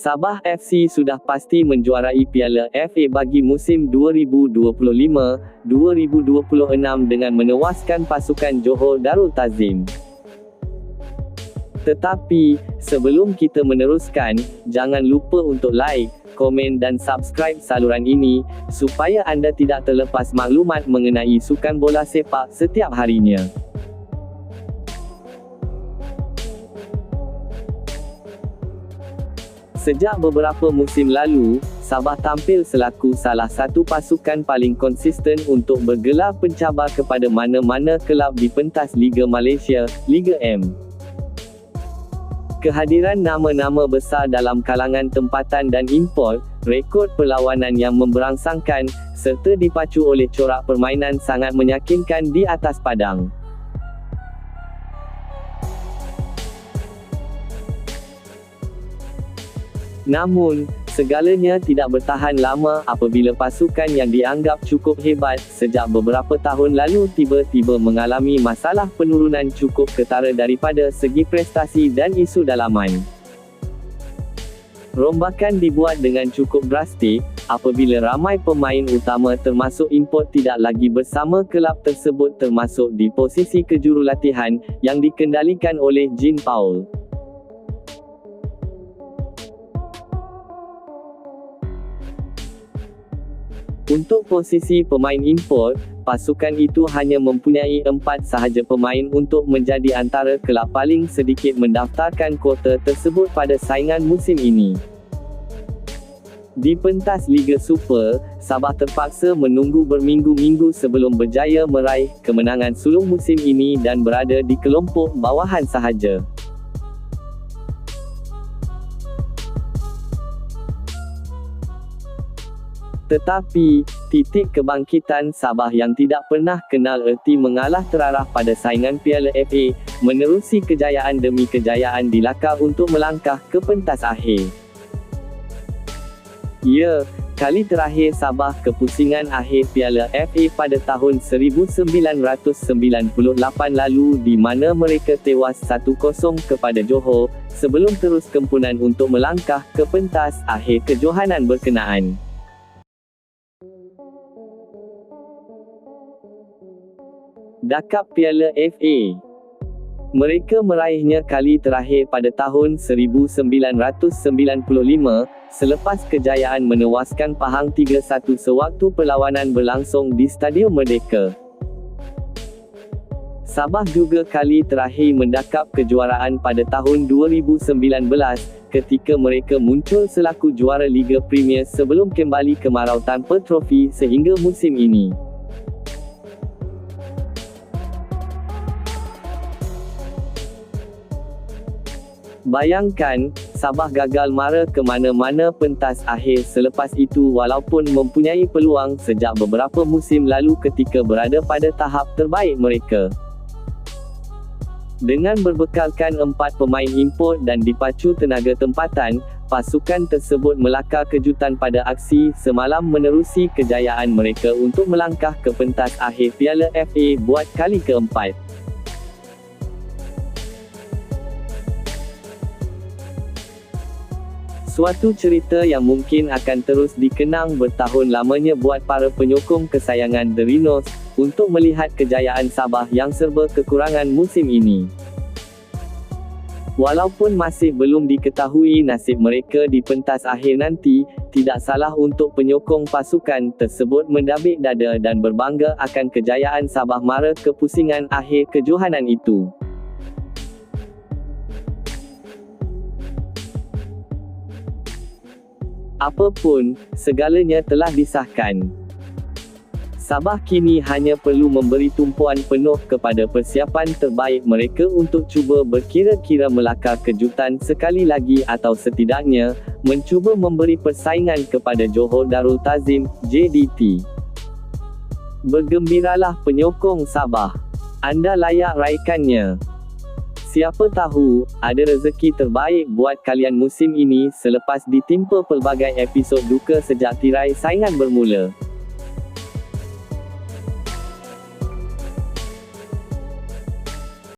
Sabah FC sudah pasti menjuarai Piala FA bagi musim 2025-2026 dengan menewaskan pasukan Johor Darul Tazim. Tetapi, sebelum kita meneruskan, jangan lupa untuk like, komen dan subscribe saluran ini, supaya anda tidak terlepas maklumat mengenai sukan bola sepak setiap harinya. Sejak beberapa musim lalu, Sabah tampil selaku salah satu pasukan paling konsisten untuk bergelar pencabar kepada mana-mana kelab di pentas Liga Malaysia, Liga M. Kehadiran nama-nama besar dalam kalangan tempatan dan import, rekod perlawanan yang memberangsangkan, serta dipacu oleh corak permainan sangat meyakinkan di atas padang. Namun, segalanya tidak bertahan lama apabila pasukan yang dianggap cukup hebat sejak beberapa tahun lalu tiba-tiba mengalami masalah penurunan cukup ketara daripada segi prestasi dan isu dalaman. Rombakan dibuat dengan cukup drastik, apabila ramai pemain utama termasuk import tidak lagi bersama kelab tersebut termasuk di posisi kejurulatihan, yang dikendalikan oleh Jean Paul. Untuk posisi pemain import, pasukan itu hanya mempunyai empat sahaja pemain untuk menjadi antara kelab paling sedikit mendaftarkan kuota tersebut pada saingan musim ini. Di pentas Liga Super, Sabah terpaksa menunggu berminggu-minggu sebelum berjaya meraih kemenangan sulung musim ini dan berada di kelompok bawahan sahaja. Tetapi, titik kebangkitan Sabah yang tidak pernah kenal erti mengalah terarah pada saingan Piala FA, menerusi kejayaan demi kejayaan di lakar untuk melangkah ke pentas akhir. Ya, kali terakhir Sabah ke pusingan akhir Piala FA pada tahun 1998 lalu di mana mereka tewas 1-0 kepada Johor, sebelum terus kempunan untuk melangkah ke pentas akhir kejohanan berkenaan. Dakap Piala FA Mereka meraihnya kali terakhir pada tahun 1995, selepas kejayaan menewaskan Pahang 3-1 sewaktu perlawanan berlangsung di Stadium Merdeka. Sabah juga kali terakhir mendakap kejuaraan pada tahun 2019, ketika mereka muncul selaku juara Liga Premier sebelum kembali kemarau tanpa trofi sehingga musim ini. Bayangkan, Sabah gagal mara ke mana-mana pentas akhir selepas itu walaupun mempunyai peluang sejak beberapa musim lalu ketika berada pada tahap terbaik mereka. Dengan berbekalkan empat pemain import dan dipacu tenaga tempatan, pasukan tersebut melakar kejutan pada aksi semalam menerusi kejayaan mereka untuk melangkah ke pentas akhir Piala FA buat kali keempat. Suatu cerita yang mungkin akan terus dikenang bertahun lamanya buat para penyokong kesayangan The Rhinos, untuk melihat kejayaan Sabah yang serba kekurangan musim ini. Walaupun masih belum diketahui nasib mereka di pentas akhir nanti, tidak salah untuk penyokong pasukan tersebut mendabik dada dan berbangga akan kejayaan Sabah mara kepusingan akhir kejohanan itu. Apapun, segalanya telah disahkan. Sabah kini hanya perlu memberi tumpuan penuh kepada persiapan terbaik mereka untuk cuba berkira-kira melakar kejutan sekali lagi atau setidaknya, mencuba memberi persaingan kepada Johor Darul Tazim, JDT. Bergembiralah penyokong Sabah. Anda layak raikannya. Siapa tahu, ada rezeki terbaik buat kalian musim ini selepas ditimpa pelbagai episod duka sejak tirai saingan bermula.